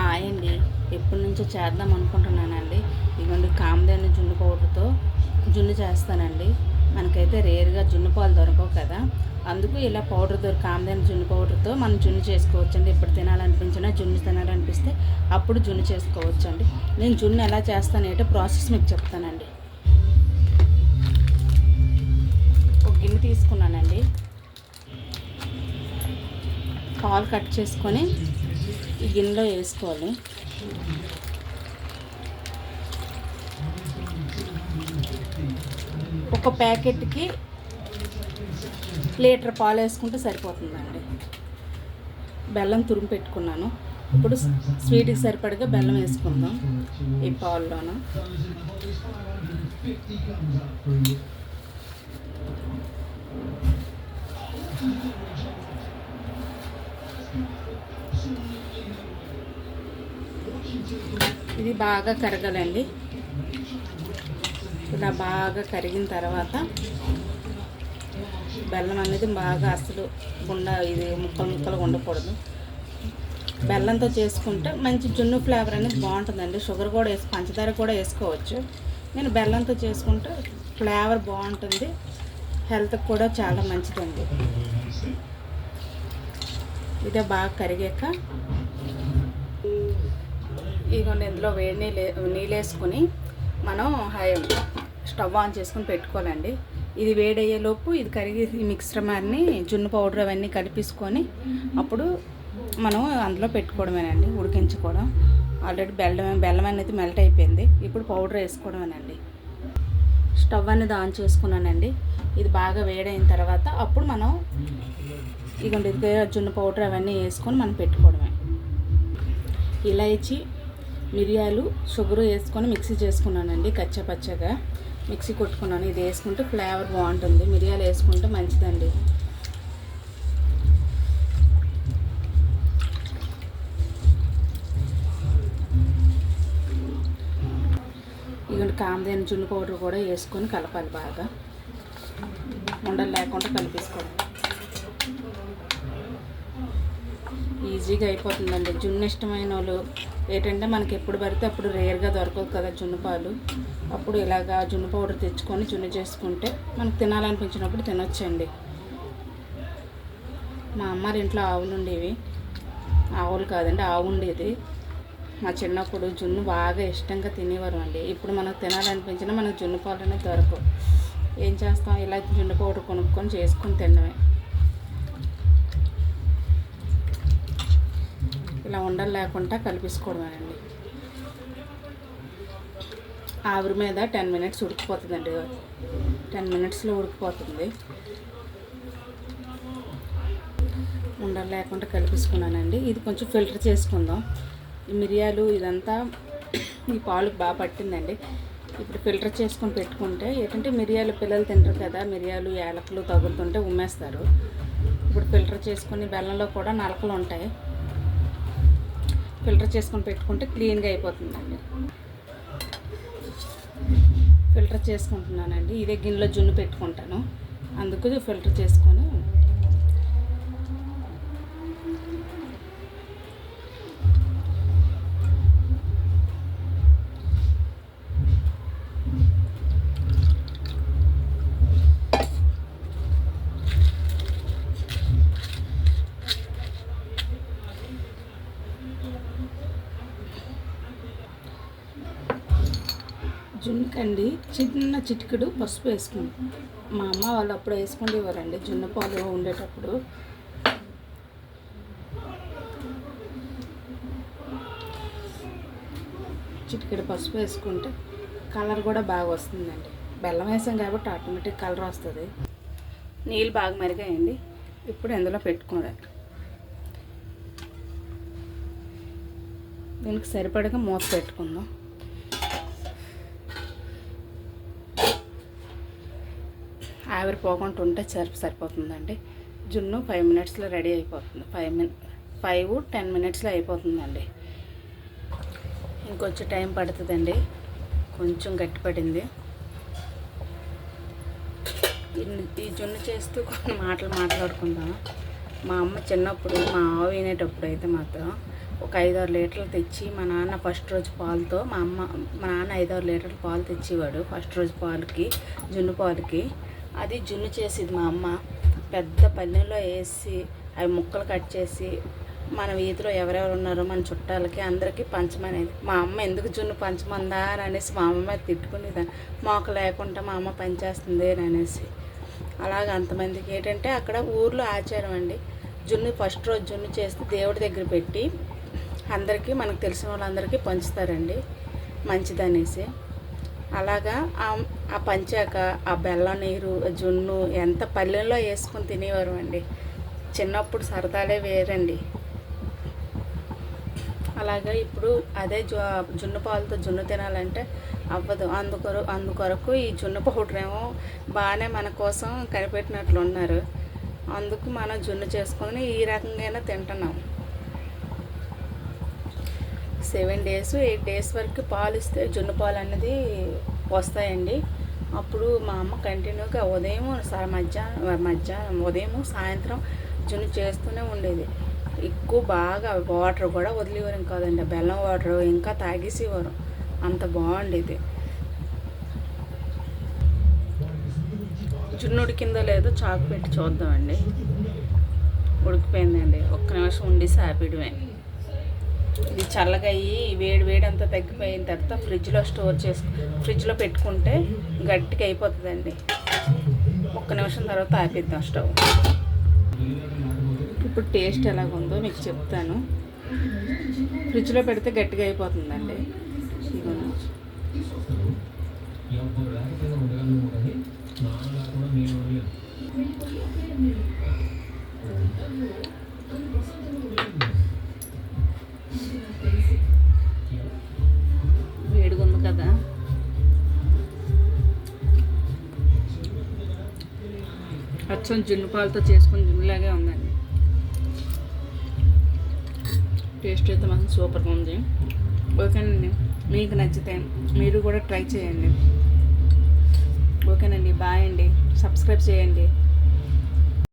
Hi అండి. ఎప్పటి నుంచో చేద్దాం అనుకుంటున్నానండి. ఇదిగోండి కామధేను జున్ను పౌడర్తో జున్ను చేస్తానండి. మనకైతే రేర్గా జున్ను పాలు దొరకవు కదా. అందుకు ఇలా పౌడర్ దొరికి కామధేను జున్ను పౌడర్తో మనం జున్ను చేసుకోవచ్చండి. ఎప్పుడు తినాలనిపించినా జున్ను తినాలనిపిస్తే అప్పుడు జున్ను చేసుకోవచ్చండి. నేను జున్ను ఎలా చేస్తానంటే ప్రాసెస్ మీకు చెప్తానండి. ఒక గిన్నె తీసుకున్నానండి. పాలు కట్ చేసుకొని ఈ గిన్నెలో వేసుకోవాలి. ఒక ప్యాకెట్కి లీటర్ పాలు వేసుకుంటే సరిపోతుందండి. బెల్లం తురుము పెట్టుకున్నాను. ఇప్పుడు స్వీట్కి సరిపడగా బెల్లం వేసుకుందాం ఈ పాల్లోన. ఇది బాగా కరగాలండి. ఇలా బాగా కరిగిన తర్వాత బెల్లం అనేది బాగా అసలు గుండ ఇది ముక్కలు ముక్కలు ఉండకూడదు. బెల్లంతో చేసుకుంటే మంచి జున్ను ఫ్లేవర్ అనేది బాగుంటుందండి. షుగర్ కూడా వేసి పంచదార కూడా వేసుకోవచ్చు. నేను బెల్లంతో చేసుకుంటే ఫ్లేవర్ బాగుంటుంది. హెల్త్కి కూడా చాలా మంచిదండి. ఇదే బాగా కరిగాక ఇదిగోండి ఇందులో వేడి నీళ్ళు నీళ్ళు వేసుకొని మనం హై స్టవ్ ఆన్ చేసుకొని పెట్టుకోవాలండి. ఇది వేడయ్యేలోపు ఇది కరిగి ఈ మిక్సర్ జున్ను పౌడర్ అవన్నీ కలిపేసుకొని అప్పుడు మనం అందులో పెట్టుకోవడమేనండి ఉడికించుకోవడం. ఆల్రెడీ బెల్లం బెల్లం అనేది మెల్ట్ అయిపోయింది. ఇప్పుడు పౌడర్ వేసుకోవడమేనండి. స్టవ్ అనేది ఆన్ చేసుకున్నానండి. ఇది బాగా వేడైన తర్వాత అప్పుడు మనం ఇక ఇది జున్ను పౌడర్ అవన్నీ వేసుకొని మనం పెట్టుకోవడమే. ఇలాచి మిరియాలు షుగర్ వేసుకొని మిక్సీ చేసుకున్నానండి కచ్చపచ్చగా మిక్సీ కొట్టుకున్నాను ఇది వేసుకుంటే ఫ్లేవర్ బాగుంటుంది. మిరియాలు వేసుకుంటే మంచిదండి. ఇటువంటి కామదైన జున్ను పౌడర్ కూడా వేసుకొని కలపాలి బాగా. ఉండలు లేకుండా కలిపేసుకోవాలి. ఈజీగా అయిపోతుందండి. జున్ను ఇష్టమైన వాళ్ళు ఏంటంటే మనకి ఎప్పుడు పడితే అప్పుడు రేర్గా దొరకదు కదా జున్ను పాలు. అప్పుడు ఇలాగా జున్ను పౌడర్ తెచ్చుకొని జున్ను చేసుకుంటే మనకు తినాలనిపించినప్పుడు తినొచ్చండి. మా అమ్మారి ఇంట్లో ఆవులు ఉండేవి. ఆవులు కాదండి ఆవు ఉండేది. మా చిన్నప్పుడు జున్ను బాగా ఇష్టంగా తినేవారు అండి. ఇప్పుడు మనకు తినాలనిపించినా మనకు జున్ను పాలు అనేది దొరకవు. ఏం చేస్తాం? ఇలా జున్ను పౌడర్ కొనుక్కొని చేసుకొని తినడమే. ఇలా ఉండలు లేకుండా కలిపేసుకోవడమేనండి. ఆవిరి మీద టెన్ మినిట్స్ ఉడికిపోతుందండి. టెన్ మినిట్స్లో ఉడికిపోతుంది. ఉండలు లేకుండా కలిపేసుకున్నానండి. ఇది కొంచెం ఫిల్టర్ చేసుకుందాం. ఈ మిరియాలు ఇదంతా ఈ పాలు బాగా పట్టిందండి. ఇప్పుడు ఫిల్టర్ చేసుకొని పెట్టుకుంటే ఏంటంటే మిరియాలు పిల్లలు తింటారు కదా మిరియాలు యాలకులు తగులుతుంటే ఉమ్మేస్తారు. ఇప్పుడు ఫిల్టర్ చేసుకుని బెల్లంలో కూడా నలకలు ఉంటాయి. ఫిల్టర్ చేసుకొని పెట్టుకుంటే క్లీన్గా అయిపోతుందండి. ఫిల్టర్ చేసుకుంటున్నానండి. ఇదే గిన్నెలో జున్ను పెట్టుకుంటాను. అందుకు ఫిల్టర్ చేసుకొని జున్నుకండి. చిన్న చిటికెడు పసుపు వేసుకుంటాం మా అమ్మ వాళ్ళు అప్పుడు వేసుకుండేవారండి జున్ను పాలు ఉండేటప్పుడు. చిటికెడు పసుపు వేసుకుంటే కలర్ కూడా బాగా వస్తుందండి. బెల్లం వేసాం కాబట్టి ఆటోమేటిక్ కలర్ వస్తుంది. నీళ్ళు బాగా మరిగాయండి. ఇప్పుడు ఇందులో పెట్టుకోవాలి దీనికి సరిపడగా మూత పెట్టుకుందాం. ఆవిరి పోకుండా ఉంటే సరి సరిపోతుందండి. జున్ను ఫైవ్ మినిట్స్లో రెడీ అయిపోతుంది. ఫైవ్ మిన్ ఫైవ్ టెన్ మినిట్స్లో అయిపోతుందండి. ఇంకొంచెం టైం పడుతుందండి. కొంచెం గట్టిపడింది. పడింది ఈ జున్ను చేస్తూ కొన్ని మాటలు మాట్లాడుకుందాం మా అమ్మ చిన్నప్పుడు మా ఆవు వినేటప్పుడు అయితే మాత్రం ఒక ఐదారు లీటర్లు తెచ్చి మా నాన్న ఫస్ట్ రోజు పాలతో మా అమ్మ మా నాన్న ఐదారు లీటర్ల పాలు తెచ్చేవాడు. ఫస్ట్ రోజు పాలకి జున్ను పాలకి. అది జున్ను చేసేది మా అమ్మ. పెద్ద పల్లెల్లో వేసి అవి ముక్కలు కట్ చేసి మన వీధిలో ఎవరెవరు ఉన్నారో మన చుట్టాలకి అందరికీ పంచమనేది. మా అమ్మ ఎందుకు జున్ను పంచమందా అని అనేసి మా అమ్మ మీద తిట్టుకునేదాన్ని మాకు లేకుండా మా అమ్మ పనిచేస్తుంది అని అనేసి. అలాగ అంతమందికి. ఏంటంటే అక్కడ ఊర్లో ఆచారం అండి. జున్ను ఫస్ట్ రోజు జున్ను చేసి దేవుడి దగ్గర పెట్టి అందరికీ మనకు తెలిసిన వాళ్ళందరికీ పంచుతారండి. మంచిదనేసి. అలాగా ఆ- పంచాక ఆ బెల్లం నీరు జున్ను ఎంత పల్లెల్లో వేసుకొని తినేవారు అండి. చిన్నప్పుడు సరదాలే వేరండి. అలాగా ఇప్పుడు అదే జు జున్ను పాలతో జున్ను తినాలంటే అవ్వదు. అందుకొర అందుకొరకు ఈ జున్ను పౌడర్ ఏమో బాగానే మన కోసం కనిపెట్టినట్లు ఉన్నారు. అందుకు మనం జున్ను చేసుకొని ఈ రకంగా తింటున్నాం. సెవెన్ డేస్ ఎయిట్ డేస్ వరకు పాలు ఇస్తే జున్ను పాలు అనేది వస్తాయండి. అప్పుడు మా అమ్మ కంటిన్యూగా ఉదయం మధ్యాహ్నం మధ్యాహ్నం ఉదయం సాయంత్రం జున్ను చేస్తూనే ఉండేది. ఎక్కువ బాగా వాటర్ కూడా వదిలేవారు కాదండి. బెల్లం వాటర్ ఇంకా తాగేసేవారు. అంత బాగుండేది. జున్ను ఉడికిందో లేదో చాకు పెట్టి చూద్దామండి. ఉడికిపోయిందండి. ఒక్క నిమిషం ఉండి సాపిడమే ఇది చల్లగా అయ్యి వేడి వేడి అంతా తగ్గిపోయిన తర్వాత ఫ్రిడ్జ్లో స్టోర్ చేసుకు ఫ్రిడ్జ్లో పెట్టుకుంటే గట్టిగా అయిపోతుందండి. ఒక్క నిమిషం తర్వాత ఆపేద్దాం స్టవ్. ఇప్పుడు టేస్ట్ ఎలాగుందో మీకు చెప్తాను. ఫ్రిడ్జ్లో పెడితే గట్టిగా అయిపోతుందండి. ఇదిగో మొత్తం జున్ను పాలతో చేసుకుని జున్నులాగే ఉందండి. టేస్ట్ అయితే మాత్రం సూపర్గా ఉంది. ఓకేనండి. మీకు నచ్చితే మీరు కూడా ట్రై చేయండి. ఓకేనండి. బాయ్ అండి. సబ్స్క్రైబ్ చేయండి.